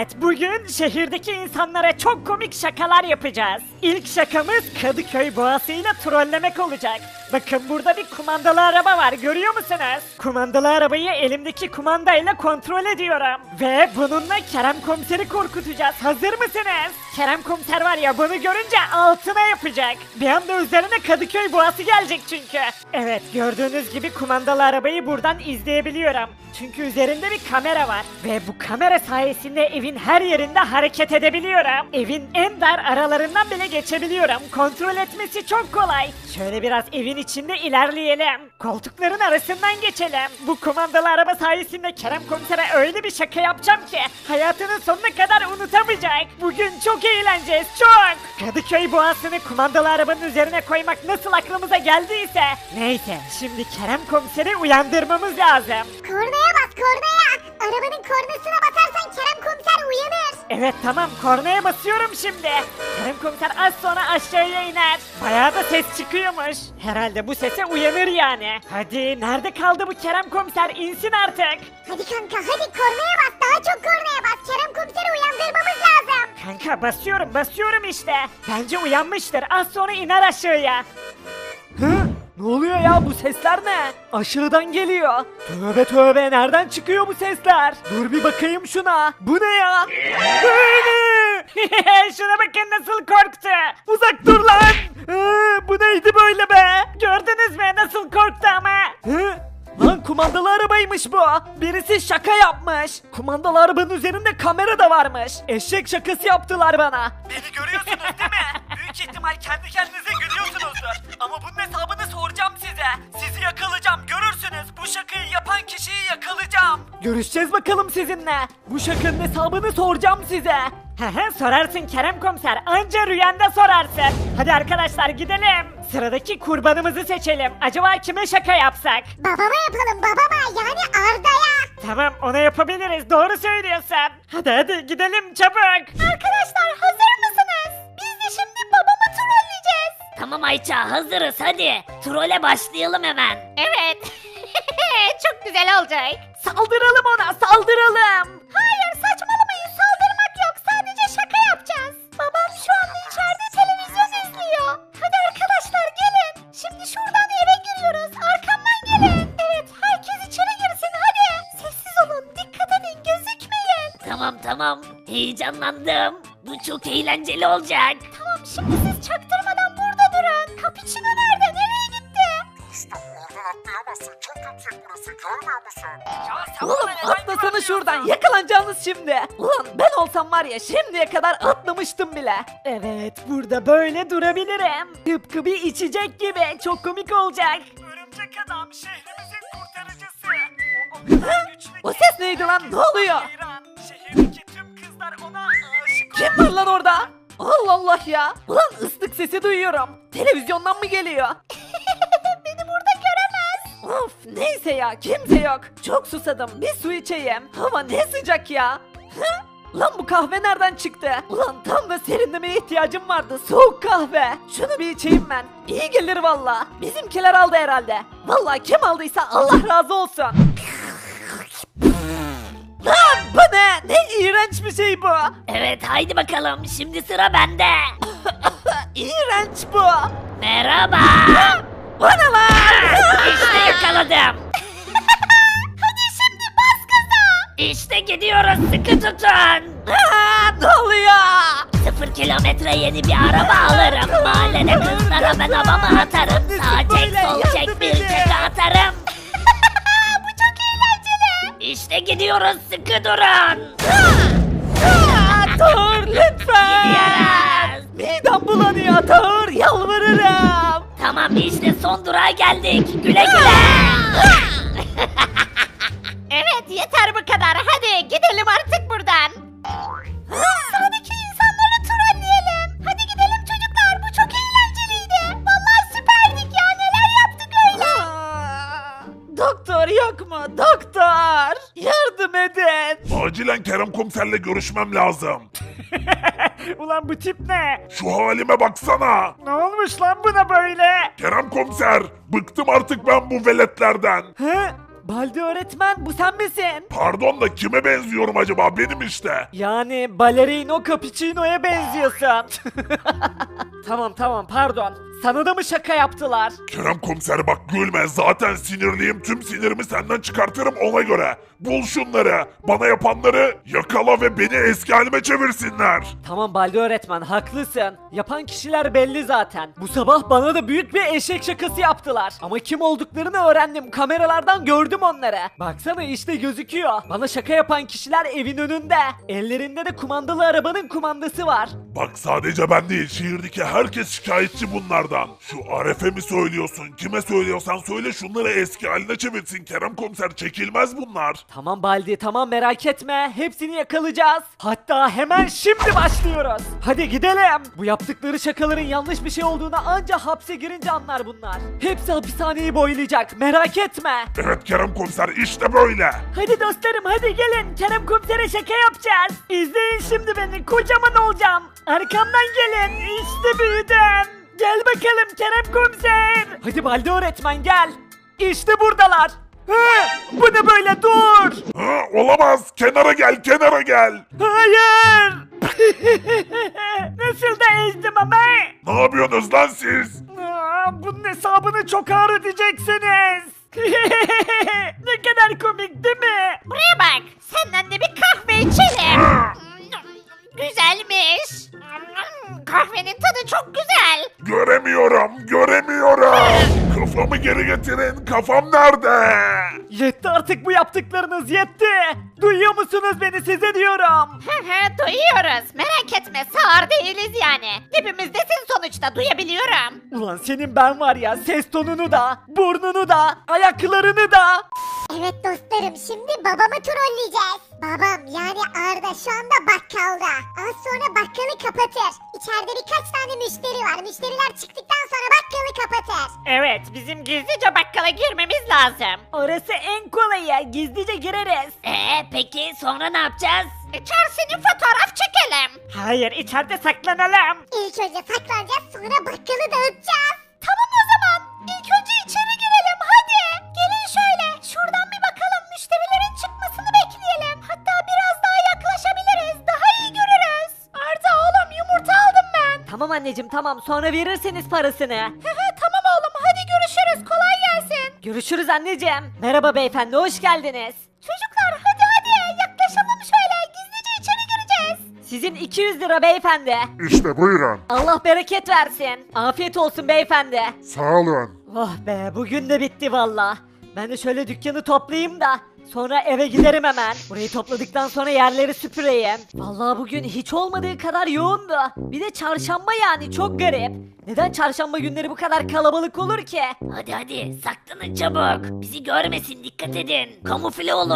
Evet, bugün şehirdeki insanlara çok komik şakalar yapacağız. İlk şakamız Kadıköy boğasıyla trollemek olacak. Bakın burada bir kumandalı araba var, görüyor musunuz? Kumandalı arabayı elimdeki kumandayla kontrol ediyorum. Ve bununla Kerem komiseri korkutacağız. Hazır mısınız? Kerem komiser var ya bunu görünce altına yapacak. Bir anda üzerine Kadıköy boğası gelecek çünkü. Evet, gördüğünüz gibi kumandalı arabayı buradan izleyebiliyorum. Çünkü üzerinde bir kamera var. Ve bu kamera sayesinde evin her yerinde hareket edebiliyorum. Evin en dar aralarından bile geçebiliyorum. Kontrol etmesi çok kolay. Şöyle biraz evin içinde ilerleyelim. Koltukların arasından geçelim. Bu kumandalı araba sayesinde Kerem komisere öyle bir şaka yapacağım ki hayatının sonuna kadar unutamayacak. Bugün çok eğleneceğiz çok. Kadıköy boğasını kumandalı arabanın üzerine koymak nasıl aklımıza geldiyse. Neyse şimdi Kerem komiseri uyandırmamız lazım. Kornaya bas kornaya. Arabanın kornasına basarsan Kerem komiser uyanır. Evet tamam kornaya basıyorum şimdi. Kerem komiser az sonra aşağıya iner. Bayağı da ses çıkıyormuş. Herhalde bu sese uyanır yani. Hadi nerede kaldı bu Kerem komiser insin artık. Hadi kanka hadi kornaya bas daha çok kornaya bas. Kerem komiseri uyandırmamız lazım. Kanka basıyorum basıyorum işte. Bence uyanmıştır az sonra iner aşağıya. Ne oluyor ya bu sesler ne? Aşağıdan geliyor. Tövbe tövbe nereden çıkıyor bu sesler? Dur bir bakayım şuna. Bu ne ya? Şuna bakın nasıl korktu. Uzak dur lan. Hı, bu neydi böyle be? Gördünüz mü nasıl korktu ama? Hı? Lan kumandalı arabaymış bu. Birisi şaka yapmış. Kumandalı arabanın üzerinde kamera da varmış. Eşek şakası yaptılar bana. Beni görüyorsunuz? Büyük ihtimal kendi kendinize gülüyorsunuzdur. Ama bunun hesabını soracağım size. Sizi yakalayacağım görürsünüz. Bu şakayı yapan kişiyi yakalayacağım. Görüşeceğiz bakalım sizinle. Bu şakanın hesabını soracağım size. Hehe sorarsın Kerem komiser. Anca rüyanda sorarsın. Hadi arkadaşlar gidelim. Sıradaki kurbanımızı seçelim. Acaba kime şaka yapsak? Babama yapalım babama yani Arda'ya. Tamam ona yapabiliriz. Doğru söylüyorsun. Hadi hadi gidelim çabuk. Arkadaşlar hazır mısınız? Trolleyeceğiz. Tamam Ayça hazırız hadi. Trole başlayalım hemen. Evet. Çok güzel olacak. Saldıralım ona saldıralım. Hayır saçmalamayın saldırmak yok sadece şaka yapacağız. Babam şu anda içeride televizyon izliyor. Hadi arkadaşlar gelin. Şimdi şuradan eve giriyoruz arkamdan gelin. Evet herkes içeri girsin hadi. Sessiz olun dikkat edin gözükmeyin. Tamam tamam heyecanlandım. Bu çok eğlenceli olacak. Tamam şimdi siz yakalanacağınız şimdi. Ulan ben olsam var ya şimdiye kadar atlamıştım bile. Evet burada böyle durabilirim. Tıpkı bir içecek gibi. Çok komik olacak. Örümcek adam şehrimizin kurtarıcısı. O, o kadar güçlü O ses neydi lan ne oluyor? hayran. Şehirdeki tüm kızlar ona aşık. Kim var lan orada? Allah Allah ya. Ulan ıslık sesi duyuyorum. Televizyondan mı geliyor? Of neyse ya kimse yok. Çok susadım bir su içeyim. Hava ne sıcak ya. Hı? Lan bu kahve nereden çıktı? Ulan tam da serinlemeye ihtiyacım vardı. Soğuk kahve. Şunu bir içeyim ben. İyi gelir valla. Bizimkiler aldı herhalde. Valla kim aldıysa Allah razı olsun. Lan bu ne? Ne iğrenç bir şey bu. Evet haydi bakalım şimdi sıra bende. İğrenç bu. Merhaba. Ne lan? İşte yakaladım. Hadi şimdi bas gaza. İşte gidiyoruz sıkı tutun. Aa, ne oluyor? Sıfır kilometre yeni bir araba alırım. Mahallede kızlara ben havamı atarım. Sağ çek sol çek bir çek atarım. Bu çok eğlenceli. İşte gidiyoruz sıkı durun. Aa, dur lütfen. Gidiyoruz. Midem bulanıyor Tahır yalvarırım. Tamam işte son durağa geldik. Güle güle. Evet yeter bu kadar hadi gidelim artık buradan. Sıradaki Doktor! Yardım edin. Acilen Kerem komiserle görüşmem lazım. Ulan bu tip ne? Şu halime baksana. Ne olmuş lan buna böyle? Kerem komiser, bıktım artık ben bu veletlerden. Hı? Baldi öğretmen bu sen misin? Pardon da kime benziyorum acaba benim işte. Yani balerino cappuccino'ya benziyorsun. tamam tamam pardon. Sana da mı şaka yaptılar? Kerem komiser bak gülme zaten sinirliyim tüm sinirimi senden çıkartırım ona göre. Bul şunları bana yapanları yakala ve beni eski halime çevirsinler. Tamam Baldi öğretmen haklısın. Yapan kişiler belli zaten. Bu sabah bana da büyük bir eşek şakası yaptılar. Ama kim olduklarını öğrendim. Kameralardan gördüm onları. Baksana işte gözüküyor. Bana şaka yapan kişiler evin önünde. Ellerinde de kumandalı arabanın kumandası var. Bak sadece ben değil şehirdeki herkes şikayetçi bunlardan. Şu Aref'e mi söylüyorsun kime söylüyorsan söyle şunları eski haline çevirsin Kerem komiser çekilmez bunlar. Tamam Baldi tamam merak etme. Hepsini yakalayacağız. Hatta hemen şimdi başlıyoruz. Hadi gidelim. Bu yaptıkları şakaların yanlış bir şey olduğunu ancak hapse girince anlar bunlar. Hepsi hapishaneyi boylayacak merak etme. Evet Kerem komiser işte böyle. Hadi dostlarım hadi gelin. Kerem komisere şaka yapacağız. İzleyin şimdi beni. Kocaman olacağım. Arkamdan gelin. İşte büyüdüm. Gel bakalım Kerem komiser. Hadi Baldi öğretmen gel. İşte buradalar. Hı, bu ne böyle dur. Ha, olamaz kenara gel kenara gel. Hayır. Nasıl da ezdim ama. Ne yapıyorsunuz lan siz? Aa, bunun hesabını çok ağır ödeyeceksiniz. ne kadar komik değil mi? Buraya bak. Senden de bir kahve içelim. Güzelmiş. Kahvenin tadı çok güzel. Göremiyorum göremiyorum. Kafamı geri getirin kafam nerede? Yetti artık bu yaptıklarınız yetti. Duyuyor musunuz beni size diyorum. Hı hı duyuyoruz. Merak etme sağır değiliz yani. Dibimizdesin sonuçta duyabiliyorum. Ulan senin ben var ya ses tonunu da, burnunu da, ayaklarını da. Evet dostlarım şimdi babamı trolleyeceğiz. Babam yani Arda şu anda bakkalda. Az sonra bakkalı kapatır. İçeride birkaç tane müşteri var. Müşteriler çıktıktan sonra bakkalı kapatır. Evet bizim gizlice bakkala girmemiz lazım. Orası en kolayı. Gizlice gireriz. Ee peki sonra ne yapacağız? İçerisini fotoğraf çekelim. Hayır içeride saklanalım. İlk önce saklanacağız sonra bakkalı dağıtacağız. Tamam o zaman. İlk önce Tamam anneciğim tamam sonra verirseniz parasını. tamam oğlum hadi görüşürüz. Kolay gelsin. Görüşürüz anneciğim. Merhaba beyefendi hoş geldiniz. Çocuklar hadi hadi yaklaşalım şöyle. Gizlice içeri gireceğiz. Sizin 200 lira beyefendi. İşte buyurun. Allah bereket versin. Afiyet olsun beyefendi. Sağ olun. Oh be bugün de bitti valla. Ben de şöyle dükkanı toplayayım da sonra eve giderim hemen. Burayı topladıktan sonra yerleri süpüreyim. Vallahi bugün hiç olmadığı kadar yoğundu. Bir de çarşamba yani çok garip. Neden çarşamba günleri bu kadar kalabalık olur ki? Hadi hadi saklanın çabuk. Bizi görmesin dikkat edin. Kamufle olun.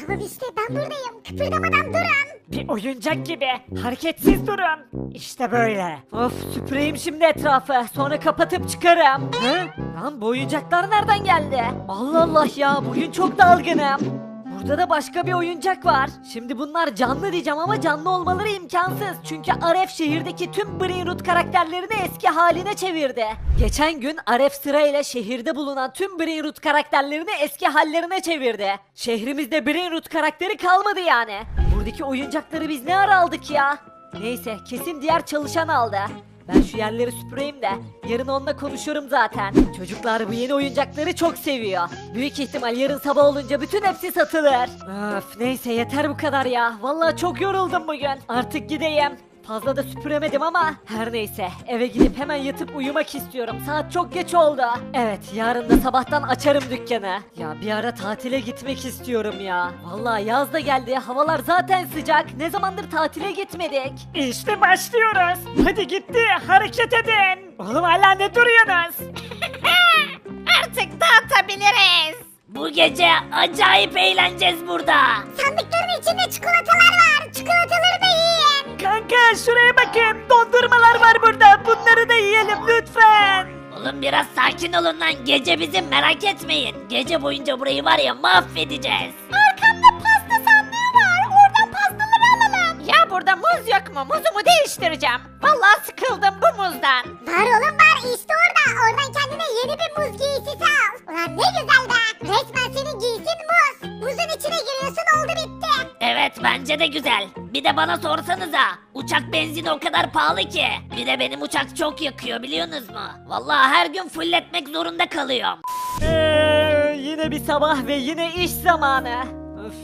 Tamam işte ben buradayım. Kıpırdamadan durun. Bir oyuncak gibi. Hareketsiz durun. İşte böyle. Of süpüreyim şimdi etrafı. Sonra kapatıp çıkarım. Hı? Lan bu oyuncaklar nereden geldi? Allah Allah ya bugün çok dalgınım. Burada da başka bir oyuncak var. Şimdi bunlar canlı diyeceğim ama canlı olmaları imkansız. Çünkü Aref şehirdeki tüm Brainroot karakterlerini eski haline çevirdi. Geçen gün Aref sırayla şehirde bulunan tüm Brainroot karakterlerini eski hallerine çevirdi. Şehrimizde Brainroot karakteri kalmadı yani. Buradaki oyuncakları biz ne ara aldık ya? Neyse kesin diğer çalışan aldı. Ben şu yerleri süpüreyim de yarın onunla konuşurum zaten. Çocuklar bu yeni oyuncakları çok seviyor. Büyük ihtimal yarın sabah olunca bütün hepsi satılır. Öf neyse yeter bu kadar ya. Vallahi çok yoruldum bugün. Artık gideyim. Fazla da süpüremedim ama her neyse eve gidip hemen yatıp uyumak istiyorum. Saat çok geç oldu. Evet yarın da sabahtan açarım dükkanı. Ya bir ara tatile gitmek istiyorum ya. Vallahi yaz da geldi havalar zaten sıcak. Ne zamandır tatile gitmedik. İşte başlıyoruz. Hadi gitti. Hareket edin. Oğlum hala ne duruyorsunuz? Artık dağıtabiliriz. Bu gece acayip eğleneceğiz burada. Sandıkların içinde çikolatalar var. Çikolataları da yiyin. Kanka şuraya bakın. Dondurmalar var burada. Bunları da yiyelim lütfen. Oğlum biraz sakin olun lan. Gece bizim merak etmeyin. Gece boyunca burayı var ya mahvedeceğiz. Burada muz yok mu? Muzumu değiştireceğim. Vallahi sıkıldım bu muzdan. Var oğlum var işte orada. Oradan kendine yeni bir muz giysisi al. Ulan ne güzel be. Resmen senin giysin muz. Muzun içine giriyorsun oldu bitti. Evet bence de güzel. Bir de bana sorsanıza. Uçak benzini o kadar pahalı ki. Bir de benim uçak çok yakıyor biliyorsunuz mu? Vallahi her gün fulletmek zorunda kalıyorum. Ee, yine bir sabah ve yine iş zamanı.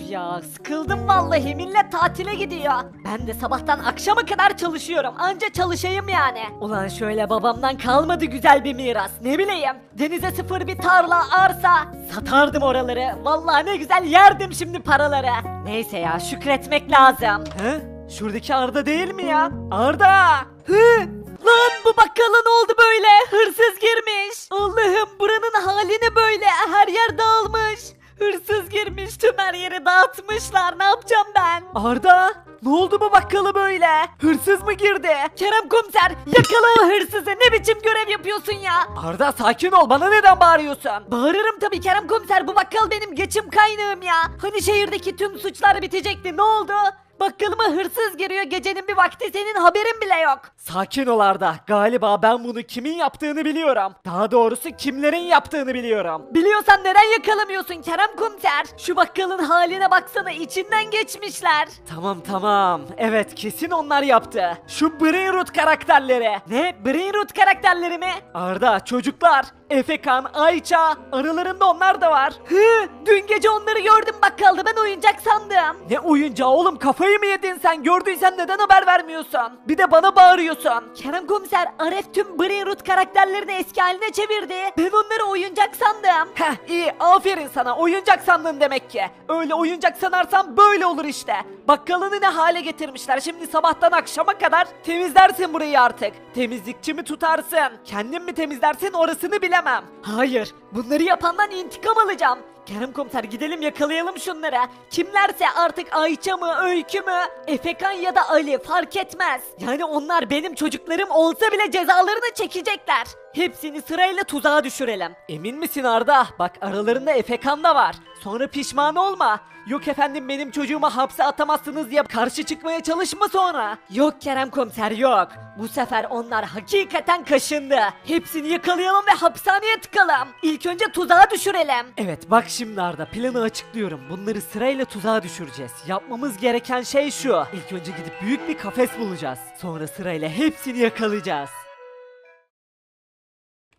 Ya sıkıldım vallahi millet tatile gidiyor. Ben de sabahtan akşama kadar çalışıyorum anca çalışayım yani. Ulan şöyle babamdan kalmadı güzel bir miras ne bileyim. Denize sıfır bir tarla arsa satardım oraları. Vallahi ne güzel yerdim şimdi paraları. Neyse ya şükretmek lazım. Hı? Şuradaki Arda değil mi ya? Arda! Hı? Lan bu bakkala ne oldu böyle? Hırsız girmiş. Allah'ım buranın hali ne böyle? Her yer dağılmış. Hırsız girmiş tüm her yeri dağıtmışlar. Ne yapacağım ben? Arda ne oldu bu bakkala böyle? Hırsız mı girdi? Kerem komiser yakala o hırsızı ne biçim görev yapıyorsun ya? Arda sakin ol bana neden bağırıyorsun? Bağırırım tabii Kerem komiser bu bakkal benim geçim kaynağım ya. Hani şehirdeki tüm suçlar bitecekti ne oldu? Bakkalıma hırsız giriyor gecenin bir vakti senin haberin bile yok. Sakin ol Arda. Galiba ben bunu kimin yaptığını biliyorum. Daha doğrusu kimlerin yaptığını biliyorum. Biliyorsan neden yakalamıyorsun Kerem komiser? Şu bakkalın haline baksana içinden geçmişler. Tamam tamam. Evet kesin onlar yaptı. Şu Brainroot karakterleri. Ne? Brainroot karakterleri mi? Arda çocuklar. Efekan, Ayça, aralarında onlar da var. Hı, dün gece onları gördüm bakkalda ben oyuncak sandım. Ne oyuncağı oğlum kafayı mı yedin sen? Gördüysen neden haber vermiyorsun? Bir de bana bağırıyorsun. Kerem komiser Aref tüm Brainroot karakterlerini eski haline çevirdi. Ben onları oyuncak sandım. Heh iyi aferin sana oyuncak sandın demek ki. Öyle oyuncak sanarsan böyle olur işte. Bakkalını ne hale getirmişler şimdi sabahtan akşama kadar temizlersin burayı artık. Temizlikçi mi tutarsın? Kendin mi temizlersin orasını bilemem. Hayır bunları yapandan intikam alacağım. Kerem komiser gidelim yakalayalım şunları. Kimlerse artık Ayça mı, Öykü mü, Efekan ya da Ali fark etmez. Yani onlar benim çocuklarım olsa bile cezalarını çekecekler. Hepsini sırayla tuzağa düşürelim. Emin misin Arda? Bak aralarında Efekan da var. Sonra pişman olma. Yok efendim benim çocuğumu hapse atamazsınız diye karşı çıkmaya çalışma sonra. Yok Kerem komiser yok. Bu sefer onlar hakikaten kaşındı. Hepsini yakalayalım ve hapishaneye tıkalım. İlk önce tuzağa düşürelim. Evet bak şimdi Arda planı açıklıyorum. Bunları sırayla tuzağa düşüreceğiz. Yapmamız gereken şey şu. İlk önce gidip büyük bir kafes bulacağız. Sonra sırayla hepsini yakalayacağız.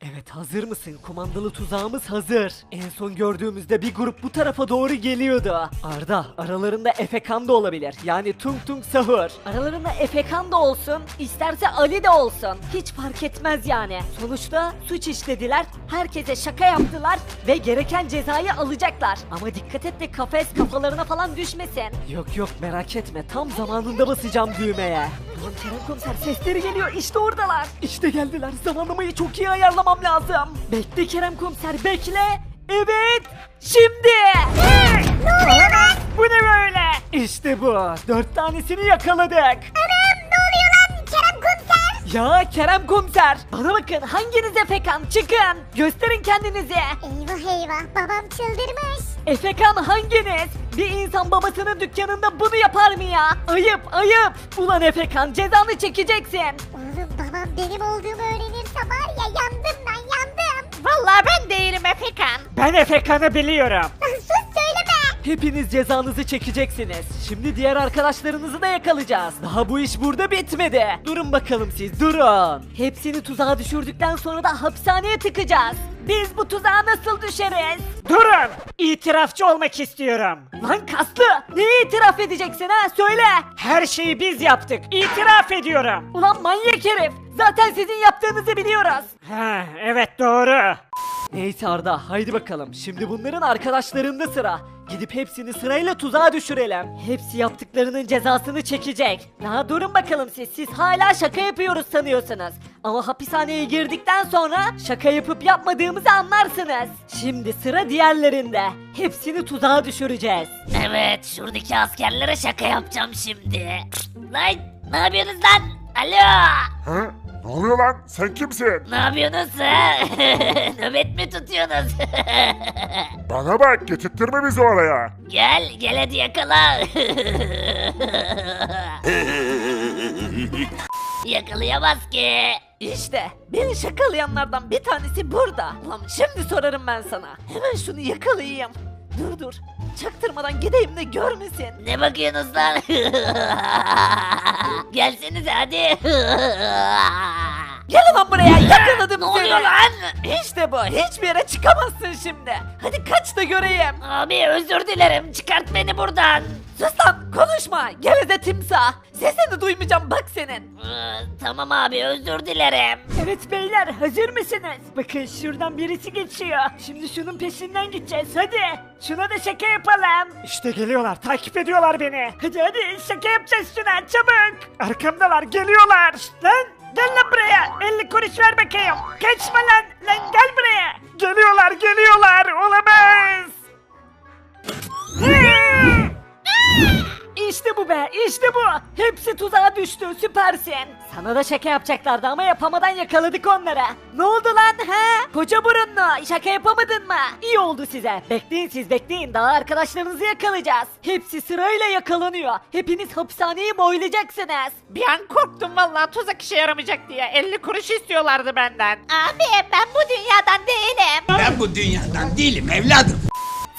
Evet hazır mısın? Kumandalı tuzağımız hazır. En son gördüğümüzde bir grup bu tarafa doğru geliyordu. Arda aralarında Efekan da olabilir. Yani Tung Tung Sahur. Aralarında Efekan da olsun, isterse Ali de olsun. Hiç fark etmez yani. Sonuçta suç işlediler, herkese şaka yaptılar ve gereken cezayı alacaklar. Ama dikkat et de kafes kafalarına falan düşmesin. Yok yok merak etme tam zamanında basacağım düğmeye. Tamam Kerem komiser sesleri geliyor işte oradalar. İşte geldiler zamanlamayı çok iyi ayarlamam lazım. Bekle Kerem komiser bekle. Evet şimdi. Ne oluyor lan? Bu ne böyle? İşte bu dört tanesini yakaladık. Anam ne oluyor lan Kerem komiser? Ya Kerem komiser bana bakın hanginiz Efekan çıkın gösterin kendinizi. Eyvah eyvah babam çıldırmış. Efekan hanginiz? Bir insan babasının dükkanında bunu yapar mı ya? Ayıp ayıp. Ulan Efekan cezanı çekeceksin. Oğlum babam benim olduğumu öğrenirse var ya yandım ben yandım. Vallahi ben değilim Efekan. Ben Efekan'ı biliyorum. Sus söyleme. Hepiniz cezanızı çekeceksiniz. Şimdi diğer arkadaşlarınızı da yakalayacağız. Daha bu iş burada bitmedi. Durun bakalım siz durun. Hepsini tuzağa düşürdükten sonra da hapishaneye tıkacağız. Biz bu tuzağa nasıl düşeriz? Durun. İtirafçı olmak istiyorum. Lan kaslı ne itiraf edeceksin ha söyle. Her şeyi biz yaptık. İtiraf ediyorum. Ulan manyak herif. Zaten sizin yaptığınızı biliyoruz. Ha, evet doğru. Neyse Arda haydi bakalım. Şimdi bunların arkadaşlarında sıra. Gidip hepsini sırayla tuzağa düşürelim. Hepsi yaptıklarının cezasını çekecek. Daha durun bakalım siz. Siz hala şaka yapıyoruz sanıyorsunuz. Ama hapishaneye girdikten sonra şaka yapıp yapmadığımızı anlarsınız. Şimdi sıra diğerlerinde. Hepsini tuzağa düşüreceğiz. Evet şuradaki askerlere şaka yapacağım şimdi. Lan ne yapıyorsunuz lan? Alo. Ha? Ne oluyor lan? Sen kimsin? Ne yapıyorsunuz ha? Nöbet mi tutuyorsunuz? Bana bak getirttirme bizi oraya. gel gel hadi yakala. Yakalayamaz ki. İşte beni şakalayanlardan bir tanesi burada. Ulan şimdi sorarım ben sana. Hemen şunu yakalayayım. Dur dur. Çaktırmadan gideyim de görmesin. Ne bakıyorsunuz lan? Gelsenize hadi. Gel lan buraya yakaladım ne seni. oluyor lan? İşte bu. Hiçbir yere çıkamazsın şimdi. Hadi kaç da göreyim. Abi özür dilerim çıkart beni buradan. Sus lan konuşma. Geveze timsah. Sesini duymayacağım bak senin. Ee, tamam abi özür dilerim. Evet beyler hazır mısınız? Bakın şuradan birisi geçiyor. Şimdi şunun peşinden gideceğiz hadi. Şuna da şaka yapalım. İşte geliyorlar takip ediyorlar beni. Hadi hadi şaka yapacağız şuna çabuk. Arkamdalar geliyorlar. Şşt, lan gel lan buraya. 50 kuruş ver bakayım. Kaçma lan. Lan gel buraya. Geliyorlar geliyorlar olamaz. İşte bu. Hepsi tuzağa düştü, süpersin. Sana da şaka yapacaklardı ama yapamadan yakaladık onları. Ne oldu lan he? Koca burunlu, şaka yapamadın mı? İyi oldu size. Bekleyin siz bekleyin, daha arkadaşlarınızı yakalayacağız. Hepsi sırayla yakalanıyor. Hepiniz hapishaneyi boylayacaksınız. Bir an korktum vallahi tuzak işe yaramayacak diye. 50 kuruş istiyorlardı benden. Abi ben bu dünyadan değilim. Ben bu dünyadan değilim evladım.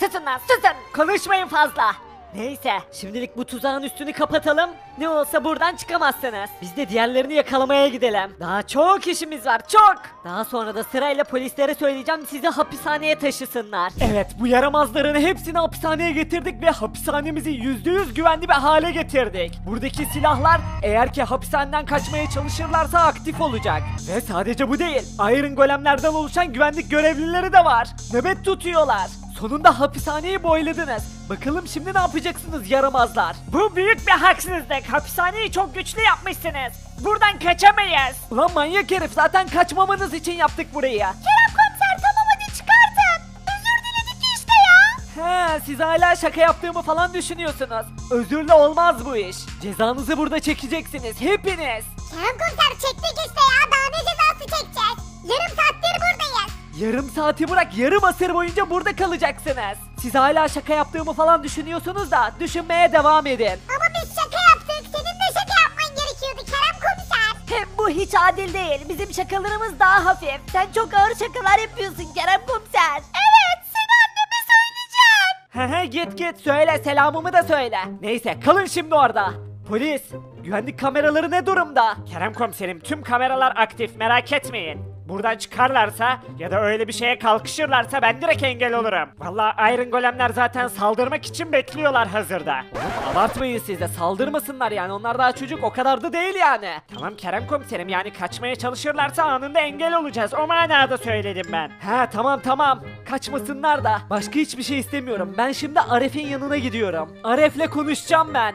Susun lan susun. Konuşmayın fazla. Neyse şimdilik bu tuzağın üstünü kapatalım. Ne olsa buradan çıkamazsınız. Biz de diğerlerini yakalamaya gidelim. Daha çok işimiz var çok. Daha sonra da sırayla polislere söyleyeceğim sizi hapishaneye taşısınlar. Evet bu yaramazların hepsini hapishaneye getirdik ve hapishanemizi %100 güvenli bir hale getirdik. Buradaki silahlar eğer ki hapishaneden kaçmaya çalışırlarsa aktif olacak. Ve sadece bu değil. Iron golemlerden oluşan güvenlik görevlileri de var. Nöbet tutuyorlar. Sonunda hapishaneyi boyladınız. Bakalım şimdi ne yapacaksınız yaramazlar? Bu büyük bir haksızlık. Hapishaneyi çok güçlü yapmışsınız. Buradan kaçamayız. Ulan manyak herif zaten kaçmamanız için yaptık burayı. Kerem komiser tamam hadi çıkartın. Özür diledik işte ya. He siz hala şaka yaptığımı falan düşünüyorsunuz. Özürle olmaz bu iş. Cezanızı burada çekeceksiniz hepiniz. Kerem komiser çektik işte ya daha ne cezası çekeceğiz? Yarım buradayız. Yarım saati bırak yarım asır boyunca burada kalacaksınız. Siz hala şaka yaptığımı falan düşünüyorsunuz da düşünmeye devam edin. Ama biz şaka yaptık. Senin de şaka yapman gerekiyordu Kerem komiser. Hem bu hiç adil değil. Bizim şakalarımız daha hafif. Sen çok ağır şakalar yapıyorsun Kerem komiser. Evet seni anneme söyleyeceğim. Hehe git git söyle selamımı da söyle. Neyse kalın şimdi orada. Polis, güvenlik kameraları ne durumda? Kerem komiserim tüm kameralar aktif merak etmeyin. Buradan çıkarlarsa ya da öyle bir şeye kalkışırlarsa ben direkt engel olurum. Vallahi Iron Golemler zaten saldırmak için bekliyorlar hazırda. Oğlum abartmayın siz de saldırmasınlar yani onlar daha çocuk o kadar da değil yani. Tamam Kerem komiserim yani kaçmaya çalışırlarsa anında engel olacağız o manada söyledim ben. Ha tamam tamam kaçmasınlar da başka hiçbir şey istemiyorum. Ben şimdi Aref'in yanına gidiyorum. Aref'le konuşacağım ben.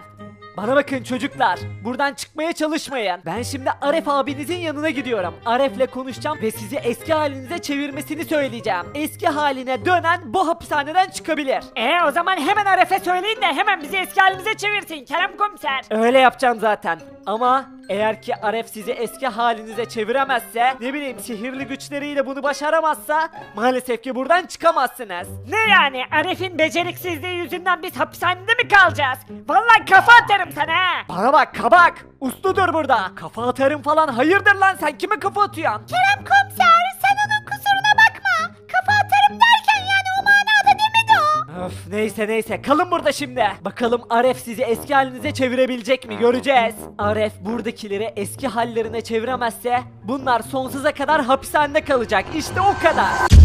Bana bakın çocuklar. Buradan çıkmaya çalışmayın. Ben şimdi Aref abinizin yanına gidiyorum. Aref'le konuşacağım ve sizi eski halinize çevirmesini söyleyeceğim. Eski haline dönen bu hapishaneden çıkabilir. E o zaman hemen Aref'e söyleyin de hemen bizi eski halimize çevirsin Kerem komiser. Öyle yapacağım zaten. Ama eğer ki Aref sizi eski halinize çeviremezse, ne bileyim sihirli güçleriyle bunu başaramazsa maalesef ki buradan çıkamazsınız. Ne yani Aref'in beceriksizliği yüzünden biz hapishanede mi kalacağız? Vallahi kafa atarım sana ha. Bana bak kabak. Uslu dur burada. Kafa atarım falan hayırdır lan sen kime kafa atıyorsun? Kerem komiser o. Öf neyse neyse kalın burada şimdi. Bakalım Aref sizi eski halinize çevirebilecek mi göreceğiz. Aref buradakileri eski hallerine çeviremezse bunlar sonsuza kadar hapishanede kalacak. İşte o kadar.